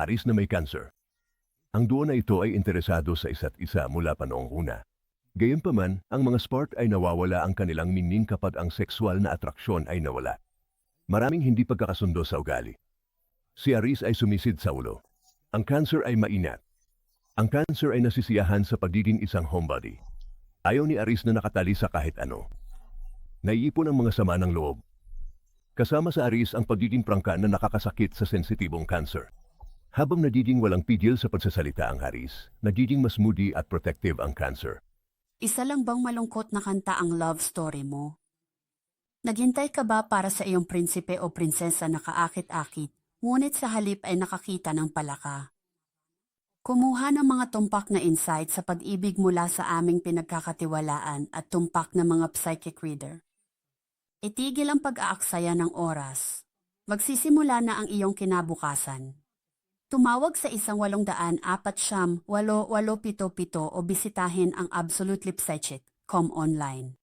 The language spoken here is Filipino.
Aris na may cancer. Ang duo na ito ay interesado sa isa't isa mula pa noong una. Gayunpaman, ang mga sport ay nawawala ang kanilang meaning kapag ang sexual na atraksyon ay nawala. Maraming hindi pagkakasundo sa ugali. Si Aris ay sumisid sa ulo. Ang cancer ay mainat. Ang cancer ay nasisiyahan sa pagiging isang homebody. Ayaw ni Aris na nakatali sa kahit ano. Naiipon ang mga sama ng loob. Kasama sa Aris ang pagiging prangka na nakakasakit sa sensitibong cancer. Habang nagiging walang pigil sa pagsasalita ang Aris, nagiging mas moody at protective ang cancer. Isa lang bang malungkot na kanta ang love story mo? Naghintay ka ba para sa iyong prinsipe o prinsesa na kaakit-akit, ngunit sa halip ay nakakita ng palaka? Kumuha ng mga tumpak na insight sa pag-ibig mula sa aming pinagkakatiwalaan at tumpak na mga psychic reader. Itigil ang pag-aaksaya ng oras. Magsisimula na ang iyong kinabukasan. Tumawag sa isang walong daan apat siyam, walo, walo, pito, pito o bisitahin ang absolutelipsychic.com online.